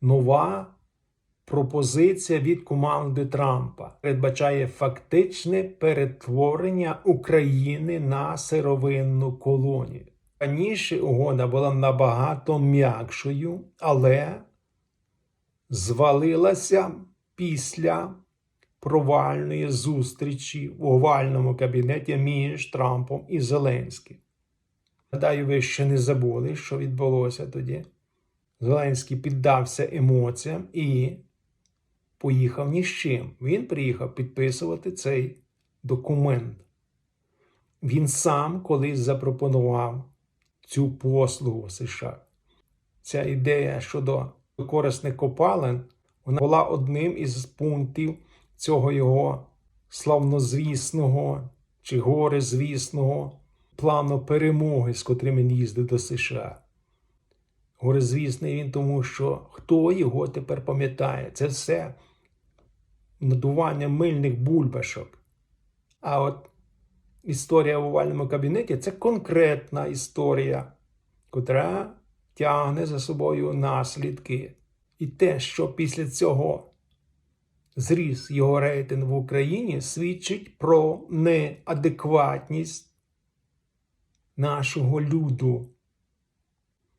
нова пропозиція від команди Трампа передбачає фактичне перетворення України на сировинну колонію. Раніше угода була набагато м'якшою, але звалилася після провальної зустрічі в овальному кабінеті між Трампом і Зеленським. Гадаю, ви ще не забули, що відбулося тоді. Зеленський піддався емоціям і поїхав ні з чим. Він приїхав підписувати цей документ. Він сам колись запропонував цю послугу США. Ця ідея щодо корисних копалин вона була одним із пунктів цього його славнозвісного чи горизвісного плану перемоги, з котрим він їздив до США. Горизвісний він тому, що хто його тепер пам'ятає? Це все надування мильних бульбашок. А от історія в овальному кабінеті це конкретна історія, котра тягне за собою наслідки. І те, що після цього зріс його рейтинг в Україні, свідчить про неадекватність нашого люду.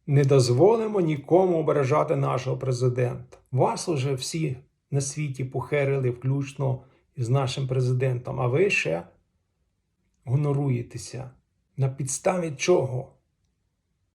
Не дозволимо нікому ображати нашого президента. Вас уже всі на світі похерили, включно із нашим президентом, а ви ще гоноруєтеся. На підставі чого?